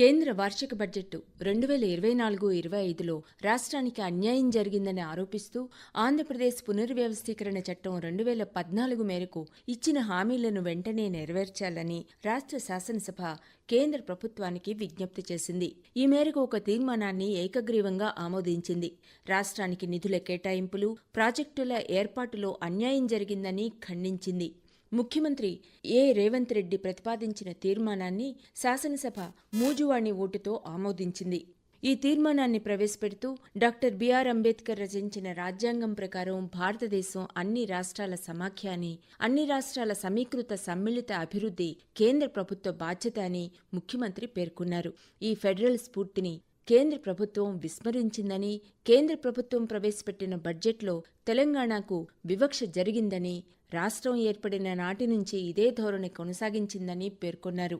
కేంద్ర వార్షిక బడ్జెట్ రెండు వేల ఇరవై నాలుగు ఇరవై ఐదులో రాష్ట్రానికి అన్యాయం జరిగిందని ఆరోపిస్తూ ఆంధ్రప్రదేశ్ పునర్వ్యవస్థీకరణ చట్టం రెండు వేల పద్నాలుగు మేరకు ఇచ్చిన హామీలను వెంటనే నెరవేర్చాలని రాష్ట్ర శాసనసభ కేంద్ర ప్రభుత్వానికి విజ్ఞప్తి చేసింది. ఈ మేరకు ఒక తీర్మానాన్ని ఏకగ్రీవంగా ఆమోదించింది. రాష్ట్రానికి నిధుల కేటాయింపులు ప్రాజెక్టుల ఏర్పాటులో అన్యాయం జరిగిందని ఖండించింది. ముఖ్యమంత్రి ఏ రేవంత్ రెడ్డి ప్రతిపాదించిన తీర్మానాన్ని శాసనసభ మూజువాణి ఓటుతో ఆమోదించింది. ఈ తీర్మానాన్ని ప్రవేశపెడుతూ డాక్టర్ బిఆర్ అంబేద్కర్ రచించిన రాజ్యాంగం ప్రకారం భారతదేశం అన్ని రాష్ట్రాల సమాఖ్య అని అన్ని రాష్ట్రాల సమీకృత సమ్మిళిత అభివృద్ధి కేంద్ర ప్రభుత్వ బాధ్యత అని ముఖ్యమంత్రి పేర్కొన్నారు. ఈ ఫెడరల్ స్ఫూర్తిని కేంద్ర ప్రభుత్వం విస్మరించిందని కేంద్ర ప్రభుత్వం ప్రవేశపెట్టిన బడ్జెట్లో తెలంగాణకు వివక్ష జరిగిందని రాష్ట్రం ఏర్పడిన నాటి నుంచి ఇదే ధోరణి కొనసాగించిందని పేర్కొన్నారు.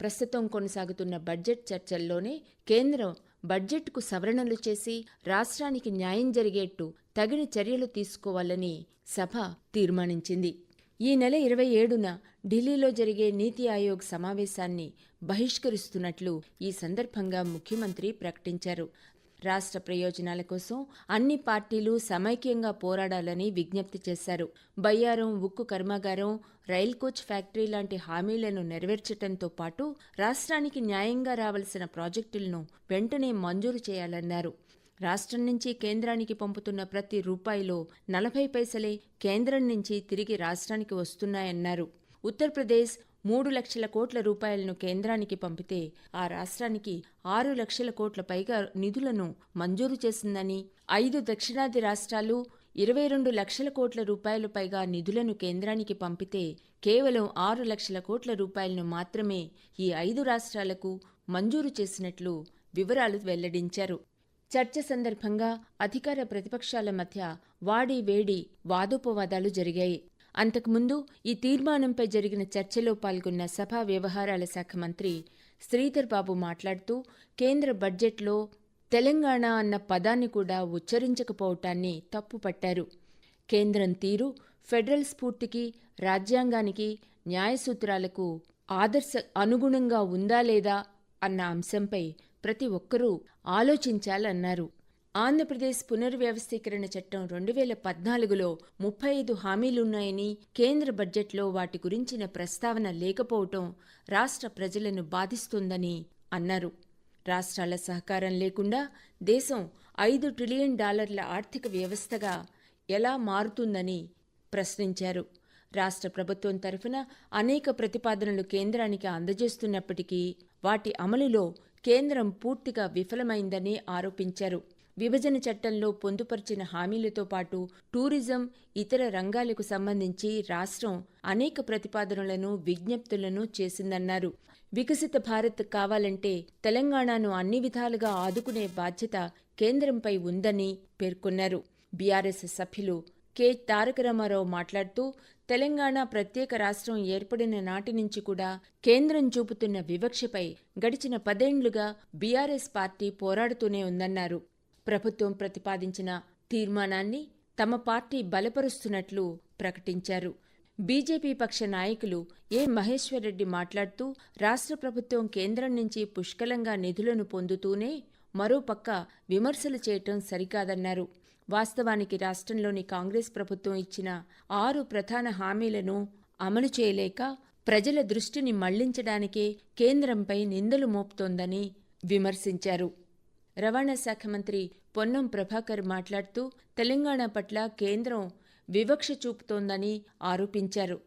ప్రస్తుతం కొనసాగుతున్న బడ్జెట్ చర్చల్లోనే కేంద్రం బడ్జెట్కు సవరణలు చేసి రాష్ట్రానికి న్యాయం జరిగేట్టు తగిన చర్యలు తీసుకోవాలని సభ తీర్మానించింది. ఈ నెల ఇరవై ఏడున ఢిల్లీలో జరిగే నీతి ఆయోగ్ సమావేశాన్ని బహిష్కరిస్తున్నట్లు ఈ సందర్భంగా ముఖ్యమంత్రి ప్రకటించారు. రాష్ట్ర ప్రయోజనాల కోసం అన్ని పార్టీలు సమైక్యంగా పోరాడాలని విజ్ఞప్తి చేశారు. బయ్యారం ఉక్కు కర్మాగారం రైల్ కోచ్ ఫ్యాక్టరీ లాంటి హామీలను నెరవేర్చడంతో పాటు రాష్ట్రానికి న్యాయంగా రావాల్సిన ప్రాజెక్టులను వెంటనే మంజూరు చేయాలన్నారు. రాష్ట్రం నుంచి కేంద్రానికి పంపుతున్న ప్రతి రూపాయిలో నలభై పైసలే కేంద్రం నుంచి తిరిగి రాష్ట్రానికి వస్తున్నాయన్నారు. ఉత్తరప్రదేశ్ మూడు లక్షల కోట్ల రూపాయలను కేంద్రానికి పంపితే ఆ రాష్ట్రానికి ఆరు లక్షల కోట్ల పైగా నిధులను మంజూరు చేసిందని ఐదు దక్షిణాది రాష్ట్రాలు ఇరవై రెండు లక్షల కోట్ల రూపాయలు పైగా నిధులను కేంద్రానికి పంపితే కేవలం ఆరు లక్షల కోట్ల రూపాయలను మాత్రమే ఈ ఐదు రాష్ట్రాలకు మంజూరు చేసినట్లు వివరాలు వెల్లడించారు. చర్చ సందర్భంగా అధికార ప్రతిపక్షాల మధ్య వాడి వేడి వాదోపవాదాలు జరిగాయి. అంతకుముందు ఈ తీర్మానంపై జరిగిన చర్చలో పాల్గొన్న సభా వ్యవహారాల శాఖ మంత్రి శ్రీధర్ బాబు మాట్లాడుతూ కేంద్ర బడ్జెట్లో తెలంగాణ అన్న పదాన్ని కూడా ఉచ్చరించకపోవటాన్ని తప్పుపట్టారు. కేంద్రం తీరు ఫెడరల్ స్ఫూర్తికి రాజ్యాంగానికి న్యాయసూత్రాలకు ఆదర్శ అనుగుణంగా ఉందా లేదా అన్న అంశంపై ప్రతి ఒక్కరూ ఆలోచించాలన్నారు. ఆంధ్రప్రదేశ్ పునర్వ్యవస్థీకరణ చట్టం రెండు వేల పద్నాలుగులో ముప్పై ఐదు హామీలున్నాయని కేంద్ర బడ్జెట్లో వాటి గురించిన ప్రస్తావన లేకపోవటం రాష్ట్ర ప్రజలను బాధిస్తోందని అన్నారు. రాష్ట్రాల సహకారం లేకుండా దేశం ఐదు ట్రిలియన్ డాలర్ల ఆర్థిక వ్యవస్థగా ఎలా మారుతుందని ప్రశ్నించారు. రాష్ట్ర ప్రభుత్వం తరఫున అనేక ప్రతిపాదనలు కేంద్రానికి అందజేస్తున్నప్పటికీ వాటి అమలులో కేంద్రం పూర్తిగా విఫలమైందని ఆరోపించారు. విభజన చట్టంలో పొందుపరిచిన హామీలతో పాటు టూరిజం ఇతర రంగాలకు సంబంధించి రాష్ట్రం అనేక ప్రతిపాదనలను విజ్ఞప్తులను చేసిందన్నారు. వికసిత భారత్ కావాలంటే తెలంగాణను అన్ని విధాలుగా ఆదుకునే బాధ్యత కేంద్రంపై ఉందని పేర్కొన్నారు. బీఆర్ఎస్ సభ్యులు కె. తారక రామారావు మాట్లాడుతూ తెలంగాణ ప్రత్యేక రాష్ట్రం ఏర్పడిన నాటి నుంచి కూడా కేంద్రం చూపుతున్న వివక్షపై గడిచిన పదేండ్లుగా బీఆర్ఎస్ పార్టీ పోరాడుతూనే ఉందన్నారు. ప్రభుత్వం ప్రతిపాదించిన తీర్మానాన్ని తమ పార్టీ బలపరుస్తున్నట్లు ప్రకటించారు. బీజేపీ పక్ష నాయకులు ఏ. మహేశ్వర్రెడ్డి మాట్లాడుతూ రాష్ట్ర ప్రభుత్వం కేంద్రం నుంచి పుష్కలంగా నిధులను పొందుతూనే మరోపక్క విమర్శలు చేయటం సరికాదన్నారు. వాస్తవానికి రాష్ట్రంలోని కాంగ్రెస్ ప్రభుత్వం ఇచ్చిన ఆరు ప్రధాన హామీలను అమలు చేయలేక ప్రజల దృష్టిని మళ్ళించడానికే కేంద్రంపై నిందలు మోపుతోందని విమర్శించారు. రవాణా శాఖ మంత్రి పొన్నం ప్రభాకర్ మాట్లాడుతూ తెలంగాణ పట్ల కేంద్రం వివక్ష చూపుతోందని ఆరోపించారు.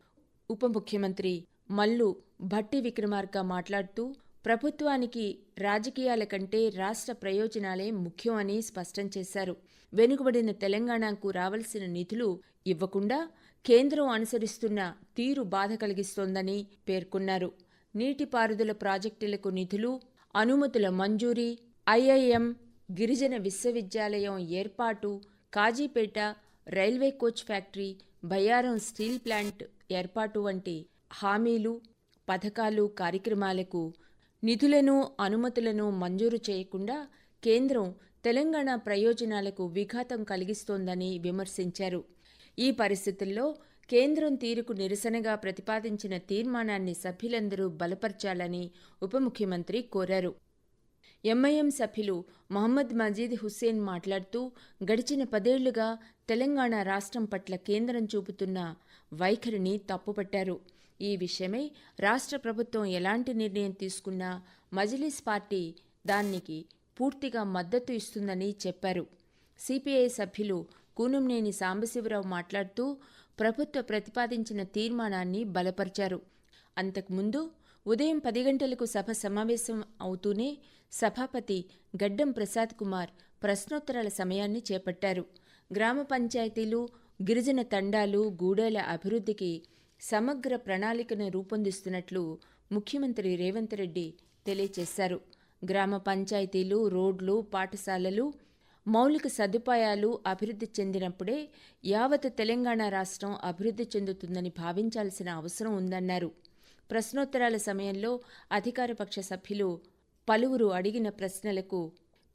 ఉప ముఖ్యమంత్రి మల్లు భట్టి విక్రమార్క మాట్లాడుతూ ప్రభుత్వానికి రాజకీయాల కంటే రాష్ట్ర ప్రయోజనాలే ముఖ్యం అని స్పష్టం చేశారు. వెనుకబడిన తెలంగాణకు రావలసిన నిధులు ఇవ్వకుండా కేంద్రం అనుసరిస్తున్న తీరు బాధ కలిగిస్తోందని పేర్కొన్నారు. నీటిపారుదల ప్రాజెక్టులకు నిధులు అనుమతుల మంజూరీ ఐఐఎం గిరిజన విశ్వవిద్యాలయం ఏర్పాటు Kazipet railway coach factory Bayyaram steel plant ఏర్పాటు వంటి హామీలు పథకాలు కార్యక్రమాలకు నిధులను అనుమతులను మంజూరు చేయకుండా కేంద్రం తెలంగాణ ప్రయోజనాలకు విఘాతం కలిగిస్తోందని విమర్శించారు. ఈ పరిస్థితుల్లో కేంద్రం తీరుకు నిరసనగా ప్రతిపాదించిన తీర్మానాన్ని సభ్యులందరూ బలపరచాలని ఉప ముఖ్యమంత్రి కోరారు. ఎంఐఎం సభ్యులు మహమ్మద్ మజీద్ హుస్సేన్ మాట్లాడుతూ గడిచిన పదేళ్ళుగా తెలంగాణ రాష్ట్రం పట్ల కేంద్రం చూపుతున్న వైఖరిని తప్పుపట్టారు. ఈ విషయమై రాష్ట్ర ప్రభుత్వం ఎలాంటి నిర్ణయం తీసుకున్నా మజిలీస్ పార్టీ దానికి పూర్తిగా మద్దతు ఇస్తుందని చెప్పారు. సిపిఐ సభ్యులు కూనంనేని సాంబశివరావు మాట్లాడుతూ ప్రభుత్వ ప్రతిపాదించిన తీర్మానాన్ని బలపరిచారు. అంతకుముందు ఉదయం పది గంటలకు సభ సమావేశం అవుతూనే సభాపతి గడ్డం ప్రసాద్ కుమార్ ప్రశ్నోత్తరాల సమయాన్ని చేపట్టారు. గ్రామ పంచాయతీలు గిరిజన తండాలు గూడెల అభివృద్ధికి సమగ్ర ప్రణాళికను రూపొందిస్తున్నట్లు ముఖ్యమంత్రి రేవంత్ రెడ్డి తెలియజేశారు గ్రామ పంచాయతీలు రోడ్లు పాఠశాలలు మౌలిక సదుపాయాలు అభివృద్ధి చెందినప్పుడే యావత్ తెలంగాణ రాష్ట్రం అభివృద్ధి చెందుతుందని భావించాల్సిన అవసరం ఉందన్నారు. ప్రశ్నోత్తరాల సమయంలో అధికారపక్ష సభ్యులు పలువురు అడిగిన ప్రశ్నలకు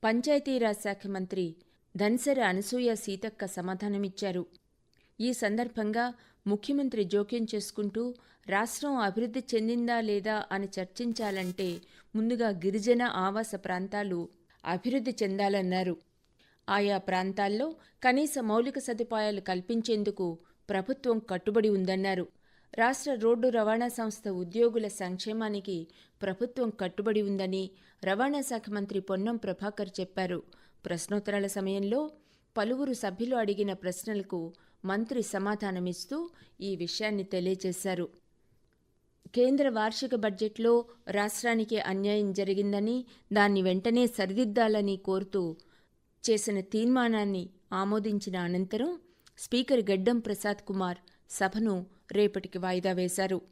పంచాయతీరాజ్ శాఖ మంత్రి ధన్సరి అనసూయ సీతక్క సమాధానమిచ్చారు. ఈ సందర్భంగా ముఖ్యమంత్రి జోక్యం చేసుకుంటూ రాష్ట్రం అభివృద్ధి చెందిందా లేదా అని చర్చించాలంటే ముందుగా గిరిజన ఆవాస ప్రాంతాలు అభివృద్ధి చెందాలన్నారు. ఆయా ప్రాంతాల్లో కనీస మౌలిక సదుపాయాలు కల్పించేందుకు ప్రభుత్వం కట్టుబడి ఉందన్నారు. రాష్ట్ర రోడ్డు రవాణా సంస్థ ఉద్యోగుల సంక్షేమానికి ప్రభుత్వం కట్టుబడి ఉందని రవాణా శాఖ మంత్రి పొన్నం ప్రభాకర్ చెప్పారు. ప్రశ్నోత్తరాల సమయంలో పలువురు సభ్యులు అడిగిన ప్రశ్నలకు మంత్రి సమాధానమిస్తూ ఈ విషయాన్ని తెలియజేశారు కేంద్ర వార్షిక బడ్జెట్లో రాష్ట్రానికి అన్యాయం జరిగిందని దాన్ని వెంటనే సరిదిద్దాలని కోరుతూ చేసిన తీర్మానాన్ని ఆమోదించిన అనంతరం స్పీకర్ గడ్డం ప్రసాద్ కుమార్ సభను రేపటికి వాయిదా వేశారు.